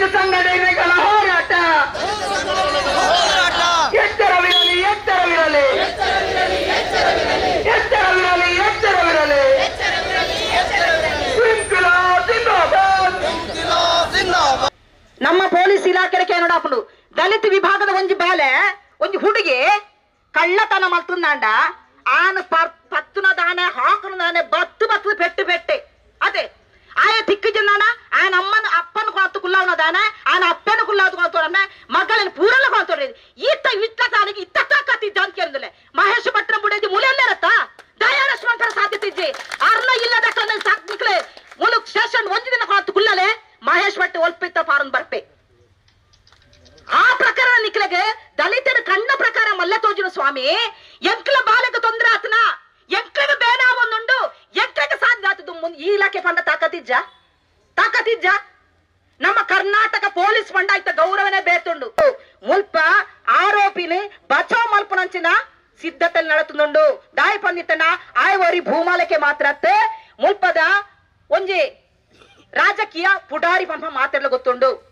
ದಲಿತ ಸಂಘಟನೆಗಳ ಹೋರಾಟ. ಎತ್ತರವಿರಲಿ ಎತ್ತರವಿರಲಿ ಎತ್ತರವಿರಲಿ ಎತ್ತರವಿರಲಿ ನಮ್ಮ ಪೊಲೀಸ್ ಇಲಾಖೆ ನೋಡಪ್ಪು ದಲಿತ ವಿಭಾಗದ ಒಂದು ಬಾಲೆ, ಒಂದು ಹುಡುಗಿ ಕಳ್ಳತನ ಮಲ್ತಂದಾಂಡ ಆನ ಪತ್ತುನ ದಾನೆ, ಹಾಕನ ದಾನೆ ತೋಜಿನ ಸ್ವಾಮಿ? ಎಂಕ್ಲ ಬಾಲಕ ತೊಂದ್ರೆ ಆತನ? ಎಂಕ್ಲಗ ಬೇನ ಒಂದುಂಡು ಎಂಕ್ಲಗ ಸಾಧ್ಯ ಆತದು ಮುಂದ್ ಈ ಇಲಾಖೆ ಪಂಡ ತಾಕತ್ತಿಜ್ಜ ತಾಕತಿಜ್ಜ? ನಮ್ಮ ಕರ್ನಾಟಕ ಪೊಲೀಸ್ ಪಂಡ ಆಯ್ತ ಗೌರವನೇ ಬೇತುಂಡು. ಮುಲ್ಪ ಆರೋಪಿನಿ ಬಚಾವ್ ಮಲ್ಪನಂಚಿನ ಸಿದ್ಧತೆ ನಡತುಂಡು ದಾಯ ಪಂದಿತ್ತನ ಆಯವರಿ ಭೂಮಾಲಕ್ಕೆ ಮಾತ್ರ ಅತ್ತೆ. ಮುಲ್ಪದ ಒಂಜಿ ರಾಜಕೀಯ ಪುಡಾರಿ ಪಂಪ ಮಾತಾಡಲು ಗೊತ್ತುಂಡು.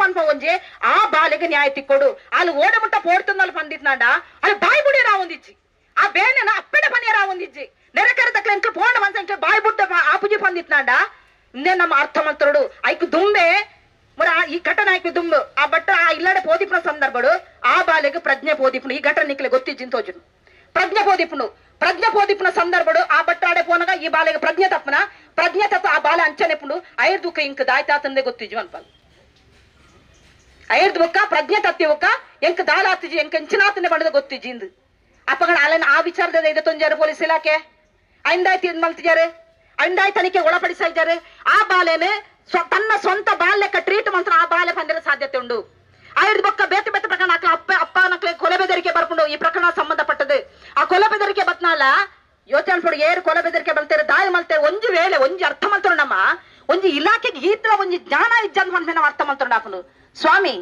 ಪಾಪ ಒಂಜೆ ಆ ಬಾಲೆಗೆ ನ್ಯಾಯ ತಿಕ್ಕೊಡು ಅಲ್ಲಿ ಓಡೆ ಮುಟ್ಟ ಪೋಡ್ತಂದಲ್ಲಿ ಬಂದಿದ್ನಾಡ ಅಲ್ಲಿ ಬಾಯಿ ಬುಡಿಯರ ಒಂದಿಜ್ಜಿ ಆ ಬೇನೆನ ಅಪ್ಪಡೆ ಬನಿಯರ ಒಂದಿಜ್ಜಿ ನೆರೆಕರ ತಕ್ಕಲ ಎಂಕ್ಲು ఇంట్లో ಮನ್ಸ ಎಂಕ್ಲು ಬಾಯಿ ಬುಟ್ಟ ಆಪುಜಿ ಬಂದಿತ್ನಾಡ ಇನ್ನೇ ನಮ್ಮ ಅರ್ಥ ಮಂತ್ರುಡು ಐಕು ದುಂಬೆ మరి ఈ ఘటన ఆయనకు దుమ్ము. ఆ బట్ట ఆ ఇల్లాడ పోదిపున సందర్భుడు. ఆ బాలకి ప్రజ్ఞ పోదిపును ఈ ఘటన నీకు గొత్తించిన తోచును. ప్రజ్ఞ పోదిపును ప్రజ్ఞ పోదిపున సందర్భుడు. ఆ బట్టాడే పోనగా ఈ బాలకి ప్రజ్ఞ తప్పున ప్రజ్ఞ తప్ప ఆ బాల అంచనెప్పుడు ఐదు ఇంక దాయి తాతందే గొత్తిజు అనిపాలి ಐರ್ ದುಃಖ ಪ್ರಜ್ಞೆ ತತ್ತಿ ಒಕ್ಕ ಎಂಕ ದಾಲಾತಿಜಿ ಎಂಕ ಎಂಚಿನಾತನೆ ಬಂಡದ ಗೊತ್ತಿಜ್ಜಿ ಇಂದು. ಅಪ್ಪಗಳ ಅಲ್ಲನ ಆ ವಿಚಾರದ ಇದೆ ತೊಂದರೆ ಪೊಲೀಸ್ ಇಲಾಖೆ. ಐಂದಾಯ್ತು ಇದ್ ಮಲ್ತಿದ್ದಾರೆ ಅಂದಾಯ್ ತನಿಖೆ ಒಳಪಡಿಸ್ತಾ ಇದ್ದಾರೆ. ಆ ಬಾಲೆನೆ ತನ್ನ ಸ್ವಂತ ಬಾಲ್ಯಕ್ಕೆ ಟ್ರೀಟ್ ಮಂತ್ರ ಆ ಬಾಲ್ಯ ಬಂದಿರೋ ಸಾಧ್ಯತೆ ಉಂಡು ಐದು ಬೊಕ್ಕ ಬೇತೆ ಬೇತೆ ಪ್ರಕರಣ ಹಾಕ್ಲ, ಅಪ್ಪ ಅಪ್ಪ ನಕ್ಲೆ ಕೊಲೆ ಬೆದರಿಕೆ ಬರ್ಕೊಂಡು ಈ ಪ್ರಕರಣ ಸಂಬಂಧಪಟ್ಟದೆ ಆ ಕೊಲೆ ಬೆದರಿಕೆ ಬತ್ನಾಲ, ಯೋಚನೆ ಏರು ಕೊಲೆ ಬೆದರಿಕೆ ಬಲ್ತೇರೆ ದಾಯ ಮಲ್ತೇರೆ ಒಂಜಿ ವೇಳೆ ಒಂಜಿ ಅರ್ಥ ಮಲ್ತರು ನಮ್ಮ ಒಂದು ಇಲಾಖೆಗೆ ಈತ್ರ ಒಂದು ಜ್ಞಾನ ಇಜ್ಜಂದ್ ಮನ್ಮೇನ ಅರ್ಥ ಮಂತ್ರು ಸ್ವಾಮಿ,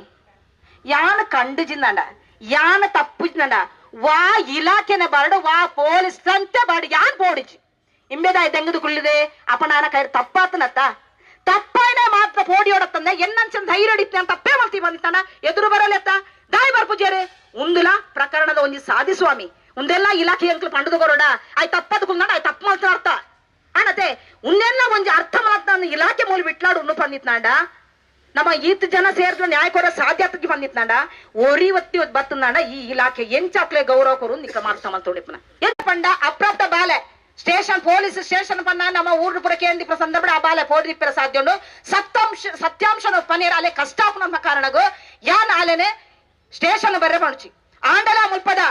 ಯಾನ ಕಂಡುಜಿಂದ ಯಾನ ತಪ್ಪುಜಿಂದ ವಾ ಇಲಾಖೆನ ಬರಡು, ವಾ ಪೊಲೀಸ್ ಅಂತ ಬರಡು, ಯಾನ್ ಪೋಡಿಜಿ ಇಂಬೆದಾಯಿ ತೆಂಗದು ಕುಳ್ಳಿದೆ? ಅಪನಾನ ಕೈ ತಪ್ಪಾತನತ್ತ? ತಪ್ಪಾಯನೇ ಮಾತ್ರ ಪೋಡಿಯೋಡತ್ತಂದ ಎನ್ನಂಚ ಧೈರ್ಯ ಹಿಡಿತನೆ ಅಂತ ತಪ್ಪೇ ಮಾಡ್ತೀವಿ ಬಂದಿತ್ತಣ್ಣ? ಎದುರು ಬರಲೆತ್ತ ದಾಯಿ ಬರ್ಪೂಜಾರೆ ಉಂದುಲ ಪ್ರಕರಣದ ಒಂಜಿ ಸಾಧಿ ಸ್ವಾಮಿ. ಒಂದೆಲ್ಲ ಇಲಾಖೆ ಅಂಕಲ್ ಪಂಡದು ಬರೋಡ ಆಯ್ತು ತಪ್ಪದ ಕುಂದ ಆಯ್ತು ತಪ್ಪ ಮಾಡ್ತಾ ಅರ್ಥ ಮಾಡ್ತಾನ ಇಲಾಖೆ ಮೂಲ ಬಿಟ್ಲಾಡು ಉನ್ನು ಬಂದಿತ್ನಾಂಡ ನಮ್ಮ ಈತ್ ಜನ ಸೇರಿದ ನ್ಯಾಯ ಕೊರ ಸಾಧ್ಯತೆಗೆ ಬಂದಿತ್ನಾಂಡ ಒರಿ ಒತ್ತಿ ಬತ್ತನಾಡ ಈ ಇಲಾಖೆ ಎಂಚಾಕ್ಲೆ ಗೌರವ ಕೊರು ನಿಕ್ಕ ಮಾಡ್ತಾ ಮಲ್ತೋಡಿಪ್ಪನ ಎಂತ ಪಂಡ, ಅಪ್ರಾಪ್ತ ಬಾಲೆ. ಸ್ಟೇಷನ್, ಪೊಲೀಸ್ ಸ್ಟೇಷನ್ ಪನ್ನ ನಮ್ಮ ಊರು ಪುರ ಕೇಂದ್ರ ಸಂದರ್ಭ ಆ ಬಾಲೆ ಪೋಡಿಪ್ಪಿರ ಸಾಧ್ಯ ಉಂಡು. ಸತ್ಯಾಂಶ, ಸತ್ಯಾಂಶನ ಅಲೆ ಕಷ್ಟಾಪನ ಕಾರಣಗು ಯಾನ್ ಆಲೆನೆ ಸ್ಟೇಷನ್ ಬರ್ರೆ ಮಾಡುಚಿ ಆಂಡಲ ಮುಲ್ಪದ,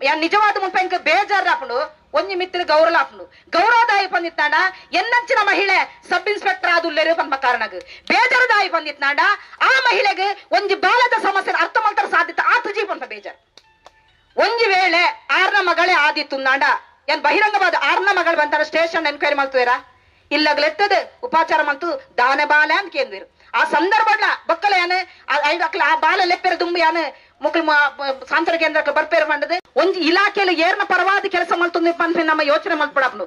ಯಾ ನಿಜವಾದ ಮುಲ್ಪ ಇಂಕ ಬೇಜಾರ್ ಆಪುಂಡು ಒಂಜಿ ಗೌರವ ಆಪುಂಡು ಗೌರವದಾಯಿ ಬಂದಿತ್ತಾಂಡ ಎನ್ನಂಚಿನ ಮಹಿಳೆ ಸಬ್ ಇನ್ಸ್ಪೆಕ್ಟರ್ ಆದುಲ್ಲೇರು ಪನ್ಮ ಕಾರಣಗ್. ಬೇಜಾರದಾಯಿ ಬಂದಿತ್ತಾಂಡ ಆ ಮಹಿಳೆಗೆ ಒಂಜಿ ಬಾಲದ ಸಮಸ್ಯೆ ಅರ್ಥ ಮಾಡ್ತಾರ ಸಾಧ್ಯತೆ ಆತ ಜೀವಂತ ಬೇಜಾರ್. ಒಂಜಿ ವೇಳೆ ಆರ್ನ ಮಗಳೇ ಆದಿತ್ತು ನಾಂಡ, ಏನ್ ಬಹಿರಂಗವಾದ ಆರ್ನ ಮಗಳು ಬಂತಾರ ಸ್ಟೇಷನ್ ಎನ್ಕ್ವೈರಿ ಮಾಡ್ತೀರಾ ಇಲ್ಲಗ್ಲೆತ್ತದ ಉಪಚಾರ ಮಂತು ದಾನೆ ಬಾಲ ಅಂತ ಕೇಂದ್ರ ಆ ಸಂದರ್ಭ ಬಕ್ಕಲ ಯಾನೆ ಆ ಬಾಲ ಲೆಪ್ಪೆರ ದುಂಬಿ ಯಾನೆ ಮುಕ್ಳು ಸಾಂತರ ಕೇಂದ್ರಕ್ಕೆ ಬರ್ಪೇರ ಮಂಡದೆ ಒಂದು ಇಲಾಖೆಯಲ್ಲಿ ಏರ್ನ ಪರವಾದ ಕೆಲಸ ಮಲ್ತುಂದು ಪನ್ಪೆ ನಮ್ಮ ಯೋಚನೆ ಮಾಡ್ಬಿಡಪ್ನು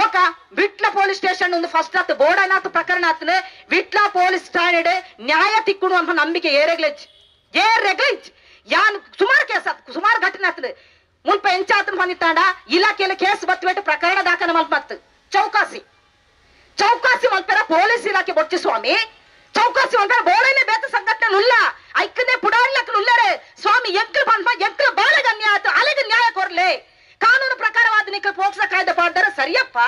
ಮೊಕ ವಿಟ್ಲ ಪೊಲೀಸ್ ಸ್ಟೇಷನ್ ಒಂದು ಫಸ್ಟ್ ಆತ್, ಬೋಡನಾತ್ ಪ್ರಕರಣ ಆತ್ನ, ವಿಟ್ಲ ಪೊಲೀಸ್ ಠಾಣೆಡೆ ನ್ಯಾಯ ತಿಕ್ಕುಣು ಅನ್ನೋ ನಂಬಿಕೆ ಏರೆಗ್ಲೆಜ್ ಏರೆಗ್ಲೆಜ್ ಯಾನ್ ಸುಮಾರು ಕೇಸ್ ಆತ್, ಸುಮಾರು ಘಟನೆ ಆತನೆ. ಮುನ್ಪ ಎಂಚಾತನ ಬಂದಿತ್ತಾಂಡ ಇಲಾಖೆಯಲ್ಲಿ ಕೇಸ್ ಬತ್ಬಿಟ್ಟು ಪ್ರಕರಣ ದಾಖಲೆ ಮಲ್ಪತ್ತು ಚೌಕಾಸಿ. ಚೌಕಾಸಿ ಮಲ್ಪೆರ ಪೊಲೀಸ್ ಇಲಾಖೆ ಬೊಚ್ಚಿ ಸ್ವಾಮಿ ಚೌಕಾಸಿ ಮಲ್ಪರ ಬೋಳನೆ ಬೇತ ಸಂಘಟನೆ ಉಲ್ಲ. ಐಕ್ಕನೆ ಪುಡಾರ್ಲಕ್ಕಲು ಉಲ್ಲರೆ ಸ್ವಾಮಿ ಎಂಕಲ್ ಪನ್ಪ ಎಂಕಲ್ ಬಾಲಗ ನ್ಯಾಯ ಅಲಗ ನ್ಯಾಯ ಕೊರ್ಲೆ ಕಾನೂನು ಪ್ರಕಾರವಾದ ನಿಕ್ಕ ಪೋಕ್ಸ ಕಾಯ್ದೆ ಪಾಡ್ದಾರ ಸರಿಯಪ್ಪ